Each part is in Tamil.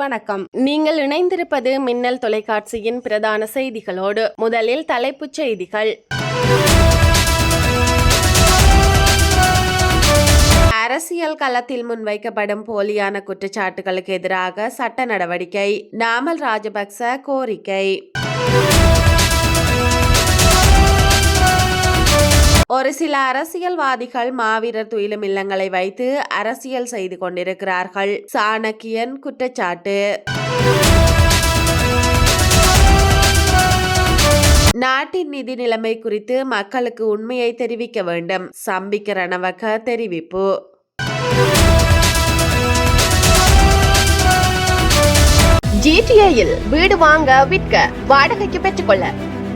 வணக்கம். நீங்கள் இணைந்திருப்பது மின்னல் தொலைக்காட்சியின் பிரதான செய்திகளோடு முதலில் தலைப்புச் செய்திகள். அரசியல் களத்தில் முன்வைக்கப்படும் போலியான குற்றச்சாட்டுகளுக்கு எதிராக சட்ட நடவடிக்கை நாமல் ராஜபக்ச கோரிக்கை. ஒரு சில அரசியல்வாதிகள் மாவீரர் துயிலும் இல்லங்களை வைத்து அரசியல் செய்து கொண்டிருக்கிறார்கள். சாணக்கியன் குற்றச்சாட்டு. நாட்டின் நிதி நிலைமை குறித்து மக்களுக்கு உண்மையை தெரிவிக்க வேண்டும். சம்பிக்க ரணவக தெரிவிப்பு. ஜிடிஏயில் வீடு வாங்க விற்க வாடகைக்கு பெற்றுக்கொள்ள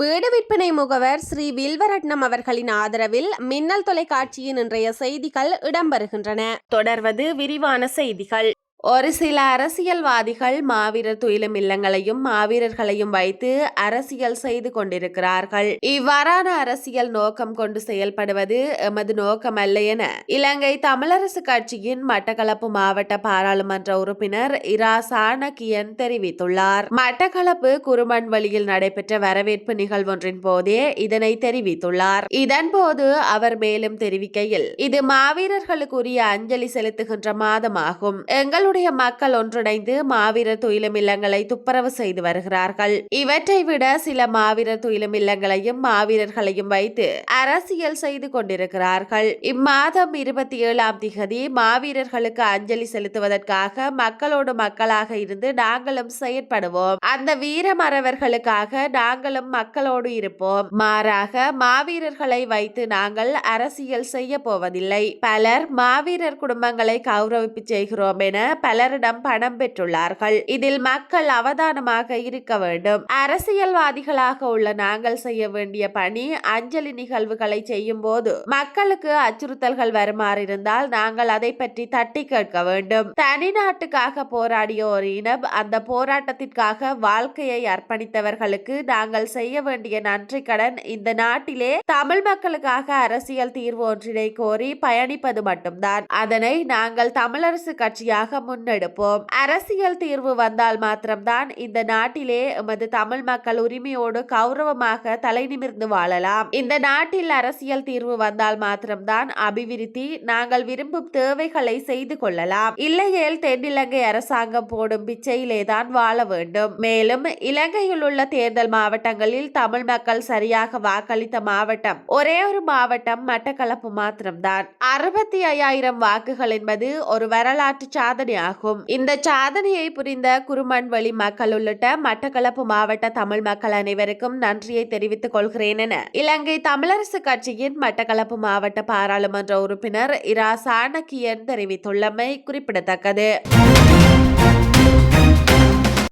வீடு விற்பனை முகவர் ஸ்ரீ வில்வரட்னம் அவர்களின் ஆதரவில் மின்னல் தொலைக்காட்சியின் இன்றைய செய்திகள் இடம்பெறுகின்றன. தொடர்வது விரிவான செய்திகள். ஒரு சில அரசியல்வாதிகள் மாவீரர் துயிலும் இல்லங்களையும் மாவீரர்களையும் வைத்து அரசியல் செய்து கொண்டிருக்கிறார்கள். இவ்வாறான அரசியல் நோக்கம் கொண்டு செயல்படுவது எமது நோக்கமல்ல என இலங்கை தமிழரசு கட்சியின் மட்டக்களப்பு மாவட்ட பாராளுமன்ற உறுப்பினர் இரா. சாணக்கியன் தெரிவித்துள்ளார். மட்டக்களப்பு குருமன்வழியில் நடைபெற்ற வரவேற்பு நிகழ்வொன்றின் போதே இதனை தெரிவித்துள்ளார். இதன்போது அவர் மேலும் தெரிவிக்கையில் இது மாவீரர்களுக்குரிய அஞ்சலி செலுத்துகின்ற மாதமாகும். எங்கள் எங்களுடைய மக்கள் ஒன்றிணைந்து மாவீரர் துயிலும் இல்லங்களை துப்புரவு செய்து வருகிறார்கள். இவற்றை விட சில மாவீரர் துயிலும் இல்லங்களையும் மாவீரர்களையும் வைத்து அரசியல் செய்து கொண்டிருக்கிறார்கள். இம்மாதம் இருபத்தி ஏழாம் திகதி மாவீரர்களுக்கு அஞ்சலி செலுத்துவதற்காக மக்களோடு மக்களாக இருந்து நாங்களும் செயற்படுவோம். அந்த வீர மறவர்களுக்காக நாங்களும் மக்களோடு இருப்போம். மாறாக மாவீரர்களை வைத்து நாங்கள் அரசியல் செய்ய போவதில்லை. பலர் மாவீரர் குடும்பங்களை கௌரவிப்பு செய்கிறோம் என பலரிடம் பணம் பெற்றுள்ளார்கள். இதில் மக்கள் அவதானமாக இருக்க வேண்டும். அரசியல்வாதிகளாக உள்ள நாங்கள் செய்ய வேண்டிய பணி அஞ்சலி நிகழ்வுகளை செய்யும் போது மக்களுக்கு அச்சுறுத்தல்கள் வருமாறிருந்தால் நாங்கள் அதை பற்றி தட்டி கேட்க வேண்டும். தனி நாட்டுக்காக போராடிய ஒரு இனம் அந்த போராட்டத்திற்காக வாழ்க்கையை அர்ப்பணித்தவர்களுக்கு நாங்கள் செய்ய வேண்டிய நன்றி கடன் இந்த நாட்டிலே தமிழ் மக்களுக்காக அரசியல் தீர்வு ஒன்றினை கோரி பயணிப்பது மட்டும்தான். அதனை நாங்கள் தமிழரசு கட்சியாக முன்னெடுப்போம். அரசியல் தீர்வு வந்தால் மாத்திரம்தான் இந்த நாட்டிலே எமது தமிழ் மக்கள் உரிமையோடு கௌரவமாக தலை நிமிர்ந்து வாழலாம். இந்த நாட்டில் அரசியல் தீர்வு வந்தால் மாத்திரம்தான் அபிவிருத்தி நாங்கள் விரும்பும் தேவைகளை செய்து கொள்ளலாம். இல்லையேல் தென்னிலங்கை அரசாங்கம் போடும் பிச்சையிலே தான் வாழ வேண்டும். மேலும் இலங்கையில் உள்ள தேர்தல் மாவட்டங்களில் தமிழ் மக்கள் சரியாக வாக்களித்த மாவட்டம் ஒரே ஒரு மாவட்டம் மட்டக்களப்பு மாத்திரம்தான். அறுபத்தி ஐயாயிரம் வாக்குகள் என்பது ஒரு வரலாற்று சாதனை சாதனையாகும் இந்த சாதனையை புரிந்த குருமன்வழி மக்கள் உள்ளிட்ட மட்டக்களப்பு மாவட்ட தமிழ் மக்கள் அனைவருக்கும் நன்றியை தெரிவித்துக் கொள்கிறேன் என இலங்கை தமிழரசு கட்சியின் மட்டக்களப்பு மாவட்ட பாராளுமன்ற உறுப்பினர் இரா சாணக்கியன் தெரிவித்துள்ளமை குறிப்பிடத்தக்கது.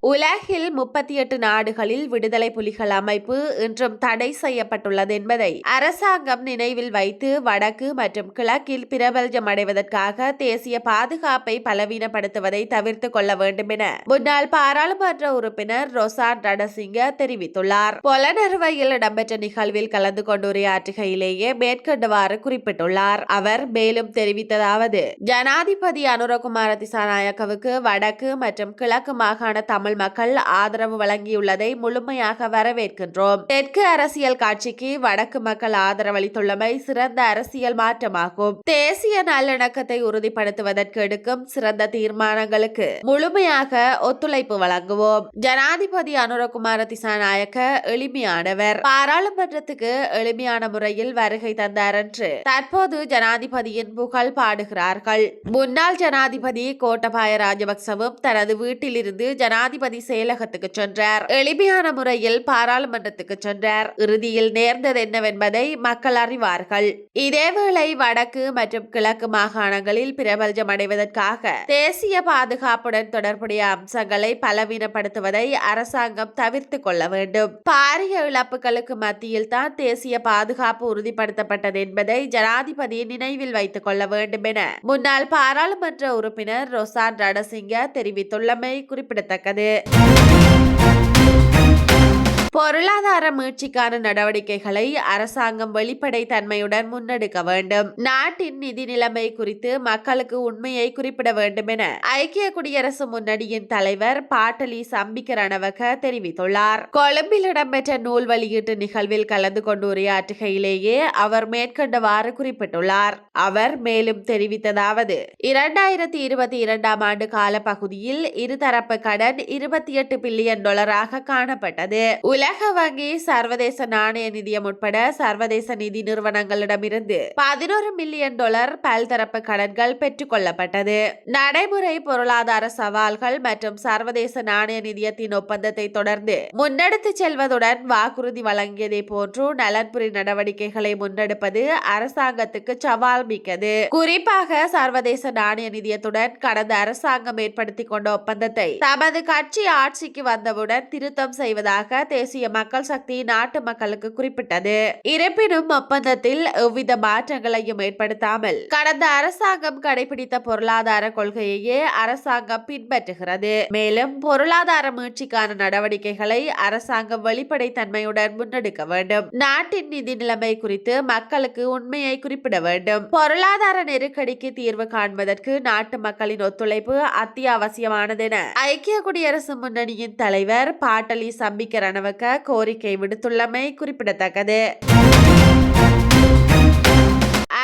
உலகில் முப்பத்தி எட்டு நாடுகளில் விடுதலை புலிகள் அமைப்பு இன்றும் தடை செய்யப்பட்டுள்ளது என்பதை அரசாங்கம் நினைவில் வைத்து வடக்கு மற்றும் கிழக்கில் பிரபல்யம் அடைவதற்காக தேசிய பாதுகாப்பை பலவீனப்படுத்துவதை தவிர்த்து கொள்ள வேண்டும் என முன்னாள் பாராளுமன்ற உறுப்பினர் ரொசான் ரணசிங்க தெரிவித்துள்ளார். பொலனறுவையில் இடம்பெற்ற நிகழ்வில் கலந்து கொண்டு உரையாற்றுகையிலேயே மேற்கண்டவாறு குறிப்பிட்டுள்ளார். அவர் மேலும் தெரிவித்ததாவது ஜனாதிபதி அனுரகுமார திசாநாயக்கவுக்கு வடக்கு மற்றும் கிழக்கு மாகாண தமிழ் மக்கள் ஆதரவு வழங்கியுள்ளதை முழுமையாக வரவேற்கின்றோம். தெற்கு அரசியல் காட்சிக்கு வடக்கு மக்கள் ஆதரவளித்துள்ளமை சிறந்த அரசியல் மாற்றமாகும். தேசிய நல்லிணக்கத்தை உறுதிப்படுத்துவதற்கு எடுக்கும் சிறந்த தீர்மானங்களுக்கு முழுமையாக ஒத்துழைப்பு வழங்குவோம். ஜனாதிபதி அனுரகுமார திசாநாயக்க எளிமையானவர். பாராளுமன்றத்துக்கு எளிமையான முறையில் வருகை தந்தார் என்று தற்போது ஜனாதிபதியின் புகழ் பாடுகிறார்கள். முன்னாள் ஜனாதிபதி கோட்டபாய ராஜபக்சவும் தனது வீட்டிலிருந்து ஜனாதிபதி ஜனாதிபதி செயலகத்துக்கு சென்றார். எளிமையான முறையில் பாராளுமன்றத்துக்கு சென்றார். இறுதியில் நேர்ந்தது என்னவென்பதை மக்கள் அறிவார்கள். இதேவேளை வடக்கு மற்றும் கிழக்கு மாகாணங்களில் பிரபல்யம் அடைவதற்காக தேசிய பாதுகாப்புடன் தொடர்புடைய அம்சங்களை பலவீனப்படுத்துவதை அரசாங்கம் தவிர்த்து கொள்ள வேண்டும். பாரிய இழப்புகளுக்கு மத்தியில் தான் தேசிய பாதுகாப்பு உறுதிப்படுத்தப்பட்டது என்பதை ஜனாதிபதி நினைவில் வைத்துக் கொள்ள வேண்டும் என முன்னாள் பாராளுமன்ற உறுப்பினர் ரொசான் ரணசிங்க தெரிவித்துள்ளமை குறிப்பிடத்தக்கது. É... பொருளாதார மீட்சிக்கான நடவடிக்கைகளை அரசாங்கம் வெளிப்படை தன்மையுடன் முன்னெடுக்க வேண்டும். நாட்டின் நிதி நிலைமை குறித்து மக்களுக்கு உண்மையை குறிப்பிட வேண்டும் என ஐக்கிய குடியரசு முன்னணியின் தலைவர் பாட்டலி சம்பிக்க ரணவக தெரிவித்துள்ளார். கொழும்பில் இடம்பெற்ற நூல் வெளியீட்டு நிகழ்வில் கலந்து கொண்டு உரையாற்றுகையிலேயே அவர் மேற்கண்டவாறு குறிப்பிட்டுள்ளார். அவர் மேலும் தெரிவித்ததாவது இரண்டாயிரத்தி இருபத்தி இரண்டாம் ஆண்டு கால பகுதியில் இருதரப்பு கடன் இருபத்தி எட்டு பில்லியன் டாலராக காணப்பட்டது. உலக வங்கி சர்வதேச நாணய நிதியம் உட்பட சர்வதேச நிதி நிறுவனங்களிடமிருந்து பதினோரு மில்லியன் டாலர் பல்தரப்பு கடன்கள் பெற்றுக் கொள்ளப்பட்டது நடைமுறை பொருளாதார சவால்கள் மற்றும் சர்வதேச நாணய நிதியத்தின் ஒப்பந்தத்தை தொடர்ந்து முன்னெடுத்து செல்வதுடன் வாக்குறுதி வழங்கியதை போன்று நலன்புரி நடவடிக்கைகளை முன்னெடுப்பது அரசாங்கத்துக்கு சவால் மிக்கது. குறிப்பாக சர்வதேச நாணய நிதியத்துடன் கடந்த அரசாங்கம் ஏற்படுத்திக் கொண்ட ஒப்பந்தத்தை தமது கட்சி ஆட்சிக்கு வந்தவுடன் திருத்தம் செய்வதாக தேசிய தேசிய மக்கள் சக்தி நாட்டு மக்களுக்கு குறிப்பிட்டது. இருப்பினும் ஒப்பந்தத்தில் எவ்வித மாற்றங்களையும் ஏற்படுத்தாமல் கடந்த அரசாங்கம் கடைபிடித்த பொருளாதார கொள்கையையே அரசாங்கம் பின்பற்றுகிறது. மேலும் பொருளாதார மீழ்ச்சிக்கான நடவடிக்கைகளை அரசாங்கம் வெளிப்படைத்தன்மையுடன் முன்னெடுக்க வேண்டும். நாட்டின் நிதி நிலைமை குறித்து மக்களுக்கு உண்மையை குறிப்பிட வேண்டும். பொருளாதார நெருக்கடிக்கு தீர்வு காண்பதற்கு நாட்டு மக்களின் ஒத்துழைப்பு அத்தியாவசியமானது என ஐக்கிய குடியரசு முன்னணியின் தலைவர் பாட்டலி சம்பிக்க ரணவக்க கோரிக்கை விடுத்துள்ளமை குறிப்பிடத்தக்கது.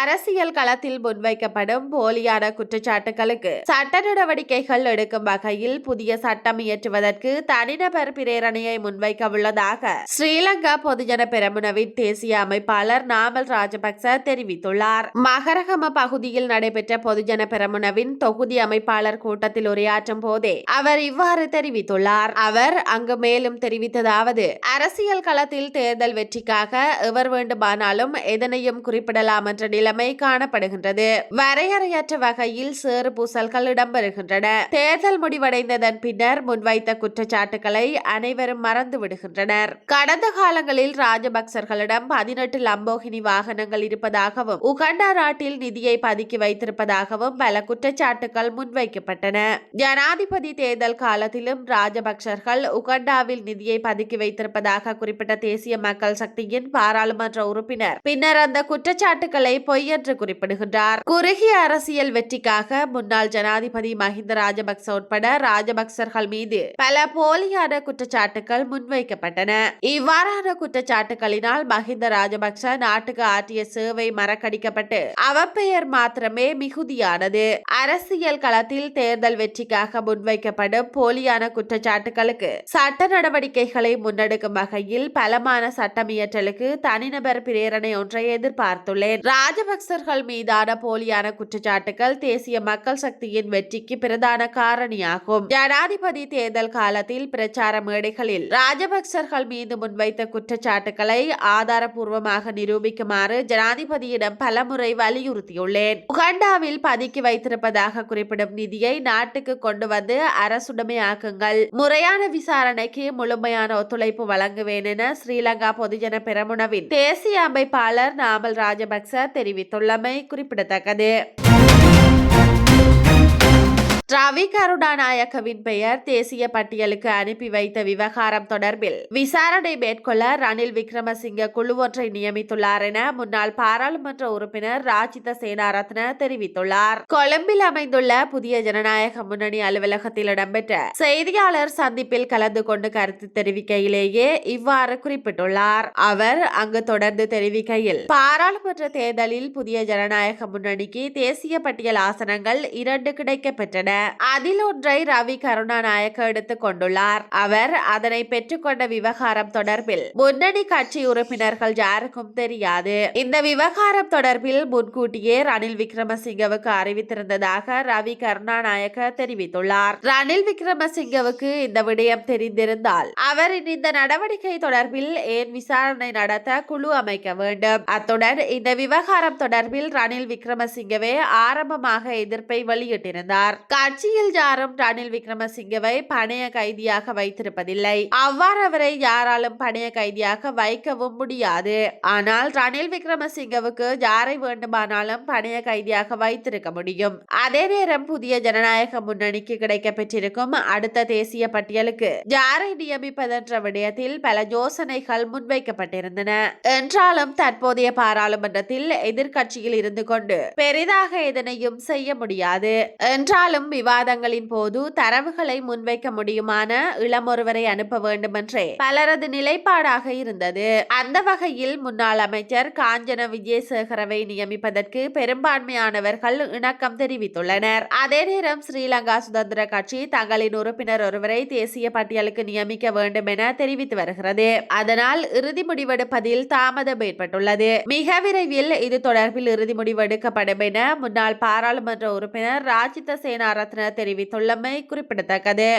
அரசியல் களத்தில் முன்வைக்கப்படும் போலியான குற்றச்சாட்டுகளுக்கு சட்ட நடவடிக்கைகள் எடுக்கும் வகையில் புதிய சட்டம் இயற்றுவதற்கு தனிநபர் பிரேரணையை முன்வைக்க உள்ளதாக ஸ்ரீலங்கா பொதுஜன பெரமுனவின் தேசிய அமைப்பாளர் நாமல் ராஜபக்ச தெரிவித்துள்ளார். மகரகம பகுதியில் நடைபெற்ற பொதுஜன பெரமுனவின் தொகுதி அமைப்பாளர் கூட்டத்தில் உரையாற்றும் போதே அவர் இவ்வாறு தெரிவித்துள்ளார். அவர் அங்கு மேலும் தெரிவித்ததாவது அரசியல் களத்தில் தேர்தல் வெற்றிக்காக எவர் வேண்டுமானாலும் எதனையும் குறிப்பிடலாம் என்ற நிலை நிலைமை காணப்படுகின்றது வரையறையற்ற வகையில் சேறு பூசல்கள் இடம்பெறுகின்றன. தேர்தல் முடிவடைந்ததன் பின்னர் முன்வைத்த குற்றச்சாட்டுகளை அனைவரும் மறந்து விடுகின்றனர். கடந்த காலங்களில் ராஜபக்சர்களிடம் பதினெட்டு லம்போகினி வாகனங்கள் இருப்பதாகவும் உகண்டா நாட்டில் நிதியை பதுக்கி வைத்திருப்பதாகவும் பல குற்றச்சாட்டுகள் முன்வைக்கப்பட்டன. ஜனாதிபதி தேர்தல் காலத்திலும் ராஜபக்சர்கள் உகண்டாவில் நிதியை பதுக்கி வைத்திருப்பதாக குறிப்பிட்ட தேசிய மக்கள் சக்தியின் பாராளுமன்ற உறுப்பினர். பின்னர் அந்த குற்றச்சாட்டுகளை பொய் என்று குறிப்பிடுகின்றார். குறுகிய அரசியல் வெற்றிக்காக முன்னாள் ஜனாதிபதி மஹிந்த ராஜபக்ச உட்பட ராஜபக்சர்கள் மீது பல போலியான குற்றச்சாட்டுகள் முன்வைக்கப்பட்டன. இவ்வாறான குற்றச்சாட்டுகளினால் மஹிந்த ராஜபக்ச நாட்டுக்கு ஆற்றிய சேவை மறக்கடிக்கப்பட்டு அவப்பெயர் மாத்திரமே மிகுதியானது. அரசியல் களத்தில் தேர்தல் வெற்றிக்காக முன்வைக்கப்படும் போலியான குற்றச்சாட்டுகளுக்கு சட்ட நடவடிக்கைகளை முன்னெடுக்கும் வகையில் பலமான சட்டமியற்றலுக்கு தனிநபர் பிரேரணை ஒன்றை எதிர்பார்த்துள்ளேன். ராஜபக்ச ராஜபக்சர்கள் மீதான போலியான குற்றச்சாட்டுகள் தேசிய மக்கள் சக்தியின் வெற்றிக்கு பிரதான காரணியாகும். ஜனாதிபதி தேர்தல் காலத்தில் பிரச்சார மேடைகளில் ராஜபக்சர்கள் மீது முன்வைத்த குற்றச்சாட்டுகளை ஆதாரபூர்வமாக நிரூபிக்குமாறு ஜனாதிபதியிடம் பலமுறை வலியுறுத்தியுள்ளேன். உகண்டாவில் பதுக்கி வைத்திருப்பதாக குறிப்பிடும் நிதியை நாட்டுக்கு கொண்டு வந்து அரசுடைமையாக்குங்கள். முறையான விசாரணைக்கு முழுமையான ஒத்துழைப்பு வழங்குவேன் என ஸ்ரீலங்கா பொதுஜன பெரமுனவின் தேசிய அமைப்பாளர் நாமல் ராஜபக்ச தெரிவித்துள்ளமை குறிப்பிடத்தக்கது. ரவி கருணாநாயக்கவின் பெயர் தேசிய பட்டியலுக்கு அனுப்பி வைத்த விவகாரம் தொடர்பில் விசாரணை மேற்கொள்ள ரணில் விக்ரமசிங்க குழு ஒன்றை நியமித்துள்ளார் என முன்னாள் பாராளுமன்ற உறுப்பினர் ராஜித சேனாரத்ன தெரிவித்துள்ளார். கொழும்பில் அமைந்துள்ள புதிய ஜனநாயக முன்னணி அலுவலகத்தில் இடம்பெற்ற செய்தியாளர் சந்திப்பில் கலந்து கொண்டு கருத்து தெரிவிக்கையிலேயே இவ்வாறு குறிப்பிட்டுள்ளார். அவர் அங்கு தொடர்ந்து தெரிவிக்கையில் பாராளுமன்ற தேர்தலில் புதிய ஜனநாயக முன்னணிக்கு தேசிய பட்டியல் ஆசனங்கள் இரண்டு கிடைக்கப்பெற்றன. அதில் ஒன்றை ரவி கருணாநாயக்க எடுத்துக் கொண்டுள்ளார். அவர் அதனை பெற்றுக்கொண்ட விவகாரம் தொடர்பில் முன்னணி கட்சி உறுப்பினர்கள் யாருக்கும் தெரியாது. இந்த விவகாரம் தொடர்பில் முன்கூட்டியே ரணில் விக்ரமசிங்கவுக்கு அறிவித்திருந்ததாக ரவி கருணாநாயக்க தெரிவித்துள்ளார். ரணில் விக்ரமசிங்கவுக்கு இந்த விடயம் தெரிந்திருந்தால் அவரின் இந்த நடவடிக்கை தொடர்பில் ஏன் விசாரணை நடத்த குழு அமைக்க வேண்டும். அத்துடன் இந்த விவகாரம் தொடர்பில் ரணில் விக்ரமசிங்கவே ஆரம்பமாக எதிர்ப்பை வெளியிட்டிருந்தார். கட்சியில் யாரும் ரணில் விக்ரமசிங்கவை பணைய கைதியாக வைத்திருப்பதில்லை. அவ்வாறு அவரை யாராலும் பணைய கைதியாக வைக்கவும் முடியாது. ஆனால் ரணில் விக்ரமசிங்கவுக்கு யாரை வேண்டுமானாலும் பணைய கைதியாக வைத்திருக்க முடியும். அதே நேரம் புதிய ஜனநாயக முன்னணிக்கு கிடைக்க பெற்றிருக்கும் அடுத்த தேசிய பட்டியலுக்கு யாரை நியமிப்பதென்ற விடயத்தில் பல யோசனைகள் முன்வைக்கப்பட்டிருந்தன. என்றாலும் தற்போதைய பாராளுமன்றத்தில் எதிர்க்கட்சியில் இருந்து கொண்டு பெரிதாக எதனையும் செய்ய முடியாது. என்றாலும் விவாதங்களின் போது தரவுகளை முன்வைக்க முடியுமான இளம் ஒருவரை அனுப்ப வேண்டுமென்றே பலரது நிலைப்பாடாக இருந்தது. அந்த வகையில் முன்னாள் அமைச்சர் காஞ்சன விஜயசேகரவை நியமிப்பதற்கு பெரும்பான்மையானவர்கள் இணக்கம் தெரிவித்துள்ளனர். அதே நேரம் ஸ்ரீலங்கா சுதந்திர கட்சி தங்களின் உறுப்பினர் ஒருவரை தேசிய பட்டியலுக்கு நியமிக்க வேண்டும் என தெரிவித்து வருகிறது. அதனால் இறுதி முடிவெடுப்பதில் தாமதம் ஏற்பட்டுள்ளது. மிக விரைவில் இது தொடர்பில் இறுதி முடிவெடுக்கப்படும் என முன்னாள் பாராளுமன்ற உறுப்பினர் ராஜித சேனாரத்ன தெரிவித்துள்ளமை குறிப்பிடத்தக்கது.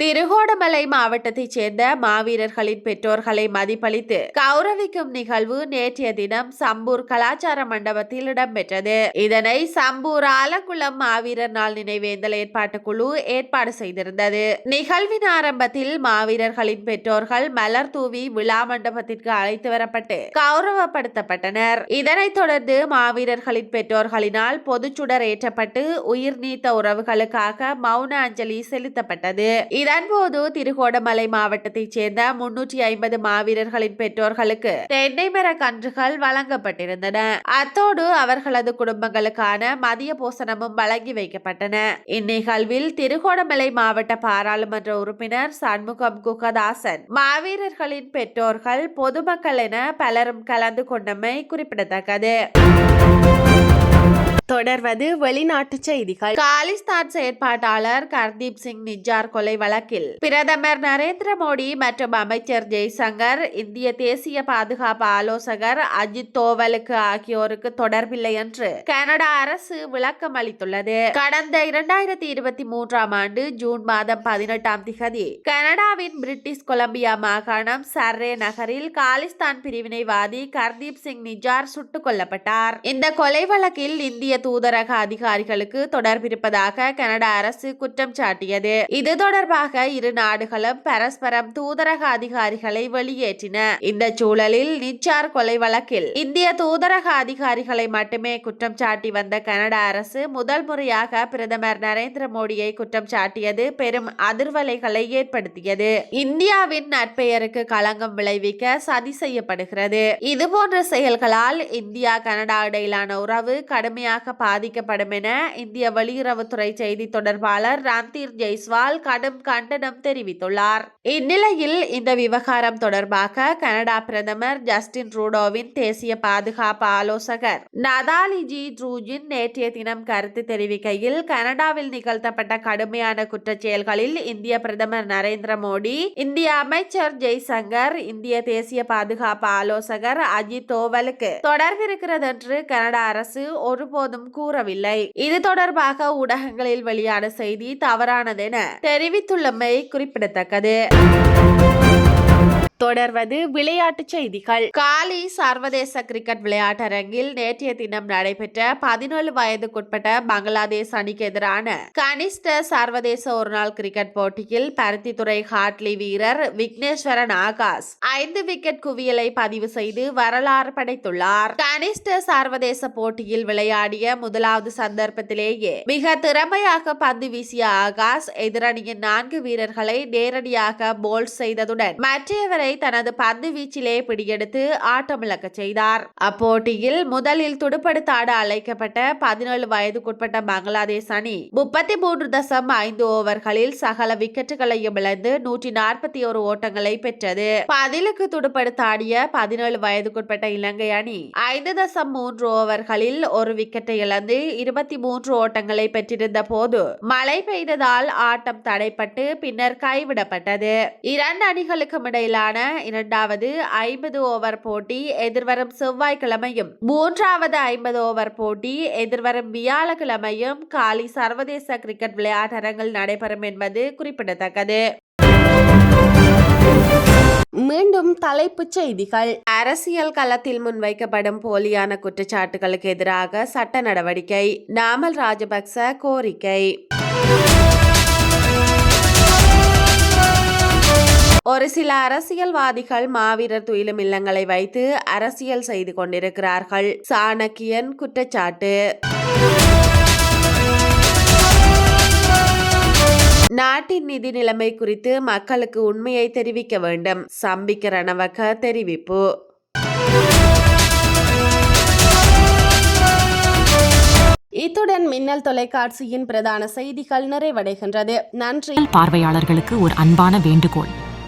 திருகோணமலை மாவட்டத்தைச் சேர்ந்த மாவீரர்களின் பெற்றோர்களை மதிப்பளித்து கௌரவிக்கும் நிகழ்வு நேற்றைய தினம் சம்பூர் கலாச்சார மண்டபத்தில் இடம்பெற்றது. இதனை சம்பூர் ஆலங்குளம் மாவீரர் நாள் நினைவேந்தல் ஏற்பாட்டு குழு ஏற்பாடு செய்திருந்தது. நிகழ்வின் ஆரம்பத்தில் மாவீரர்களின் பெற்றோர்கள் மலர் தூவி விழா மண்டபத்திற்கு அழைத்து வரப்பட்டு கௌரவப்படுத்தப்பட்டனர். இதனைத் தொடர்ந்து மாவீரர்களின் பெற்றோர்களினால் பொதுச்சுடர் ஏற்றப்பட்டு உயிர் நீத்த உறவுகளுக்காக மௌன அஞ்சலி செலுத்தப்பட்டது. இதன்போது திருகோணமலை மாவட்டத்தைச் சேர்ந்த முன்னூற்றி ஐம்பது மாவீரர்களின் பெற்றோர்களுக்கு தென்னை மர கன்றுகள் வழங்கப்பட்டிருந்தன. அத்தோடு அவர்களது குடும்பங்களுக்கான மதிய போசனமும் வழங்கி வைக்கப்பட்டன. இந்நிகழ்வில் திருகோணமலை மாவட்ட பாராளுமன்ற உறுப்பினர் சண்முகம் குகதாசன் மாவீரர்களின் பெற்றோர்கள் பொதுமக்கள் என பலரும் கலந்து கொண்டமை குறிப்பிடத்தக்கது. தொடர்வது வெளிநாட்டு செய்திகள். காலிஸ்தான் செயற்பாட்டாளர் கர்தீப் சிங் நிஜார் கொலை வழக்கில். பிரதமர் நரேந்திர மோடி மற்றும் அமைச்சர் ஜெய்சங்கர் இந்திய தேசிய பாதுகாப்பு ஆலோசகர் அஜித் தோவலுக்கு ஆகியோருக்கு தொடர்பில்லை என்று கனடா அரசு விளக்கம் அளித்துள்ளது. கடந்த இரண்டாயிரத்தி இருபத்தி மூன்றாம் ஆண்டு ஜூன் மாதம் பதினெட்டாம் திகதி கனடாவின் பிரிட்டிஷ் கொலம்பியா மாகாணம் சர்ரே நகரில் காலிஸ்தான் பிரிவினைவாதி கர்தீப் சிங் நிஜார் சுட்டுக் கொல்லப்பட்டார். இந்த கொலை வழக்கில் இந்திய தூதரக அதிகாரிகளுக்கு தொடர்பிருப்பதாக கனடா அரசு குற்றம் சாட்டியது. இது தொடர்பாக இரு நாடுகளும் பரஸ்பரம் தூதரக அதிகாரிகளை வெளியேற்றின. இந்த சூழலில் நிச்சார் கொலை வழக்கில் இந்திய தூதரக அதிகாரிகளை மட்டுமே குற்றம் சாட்டி வந்த கனடா அரசு முதல் முறையாக பிரதமர் நரேந்திர மோடியை குற்றம் சாட்டியது பெரும் அதிர்வலைகளை ஏற்படுத்தியது. இந்தியாவின் நற்பெயருக்கு களங்கம் விளைவிக்க சதி செய்யப்படுகிறது. இதுபோன்ற செயல்களால் இந்தியா கனடா இடையிலான உறவு கடுமையாக பாதிக்கப்படும் என இந்திய வெளியுறவுத்துறை செய்தி தொடர்பாளர் ராம்தீர் ஜெய்ஸ்வால் கடும் கண்டனம் தெரிவித்துள்ளார். இந்நிலையில் இந்த விவகாரம் தொடர்பாக கனடா பிரதமர் ஜஸ்டின் ரூடோவின் தேசிய பாதுகாப்பு ஆலோசகர் நதாலிஜி ட்ரூஜின் நேற்றைய தினம் கருத்து தெரிவிக்கையில் கனடாவில் நிகழ்த்தப்பட்ட கடுமையான குற்றச்செயல்களில் இந்திய பிரதமர் நரேந்திர மோடி இந்திய அமைச்சர் ஜெய்சங்கர் இந்திய தேசிய பாதுகாப்பு ஆலோசகர் அஜித் தோவலுக்கு தொடர்பிருக்கிறது என்று கனடா அரசு ஒருபோதும் கூறவில்லை. இது தொடர்பாக ஊடகங்களில் வெளியான செய்தி தவறானதென தெரிவித்துள்ளமை குறிப்பிடத்தக்கது. தொடர்வது விளையாட்டுச் செய்திகள். காலி சர்வதேச கிரிக்கெட் விளையாட்டரங்கில் நேற்றைய தினம் நடைபெற்ற பதினேழு வயதுக்குட்பட்ட பங்களாதேஷ் அணிக்கு எதிரான கனிஷ்ட சர்வதேச ஒருநாள் கிரிக்கெட் போட்டியில் பருத்தித்துறை ஹாட்லி வீரர் விக்னேஸ்வரன் ஆகாஷ் ஐந்து விக்கெட் குவியலை பதிவு செய்து வரலாறு படைத்துள்ளார். கனிஷ்ட சர்வதேச போட்டியில் விளையாடிய முதலாவது சந்தர்ப்பத்திலேயே மிக திறமையாக பந்து வீசிய ஆகாஷ் எதிரணியின் நான்கு வீரர்களை நேரடியாக போல்ட் செய்ததுடன் மற்றையவரை பந்தை தனது பந்து வீச்சிலே பிடியெடுத்து ஆட்டமிழக்க செய்தார். அப்போட்டியில் முதலில் துடுப்படுத்த ஆட அழைக்கப்பட்ட பதினேழு வயதுக்குட்பட்ட பங்களாதேஷ் அணி முப்பத்தி மூன்று தசம் ஐந்து ஓவர்களில் சகல விக்கெட்டுகளையும் இழந்து நூற்றி நாற்பத்தி ஒரு ஓட்டங்களை பெற்றது. பதிலுக்கு துடுப்படுத்த ஆடிய பதினேழு வயதுக்குட்பட்ட இலங்கை அணி ஐந்து தசம் மூன்று ஓவர்களில் ஒரு விக்கெட்டை இழந்து இருபத்தி மூன்று ஓட்டங்களை பெற்றிருந்த போது மழை பெய்ததால் ஆட்டம் தடைப்பட்டு பின்னர் கைவிடப்பட்டது. இரண்டு அணிகளுக்கும் இடையிலான இரண்டாவது ஐம்பது ஓவர் போட்டி எதிர்வரும் செவ்வாய்க்கிழமையும். மூன்றாவது ஐம்பது ஓவர் போட்டி எதிர்வரும் வியாழக்கிழமையும் காலி சர்வதேச கிரிக்கெட் விளையாட்டரங்கில் நடைபெறும் என்பது குறிப்பிடத்தக்கது. மீண்டும் தலைப்புச் செய்திகள். அரசியல் களத்தில் முன்வைக்கப்படும் போலியான குற்றச்சாட்டுகளுக்கு எதிராக சட்ட நடவடிக்கை நாமல் ராஜபக்ச கோரிக்கை. ஒரு சில அரசியல்வாதிகள் மாவீரர் துயிலும் இல்லங்களை வைத்து அரசியல் செய்து கொண்டிருக்கிறார்கள். சாணக்கியன் குற்றச்சாட்டு. நாட்டின் நிதி நிலைமை குறித்து மக்களுக்கு உண்மையை தெரிவிக்க வேண்டும். சம்பிக்க ரணவக தெரிவிப்பு. இத்துடன் மின்னல் தொலைக்காட்சியின் பிரதான செய்திகள் நிறைவடைகின்றது. நன்றி. பார்வையாளர்களுக்கு ஒரு அன்பான வேண்டுகோள்.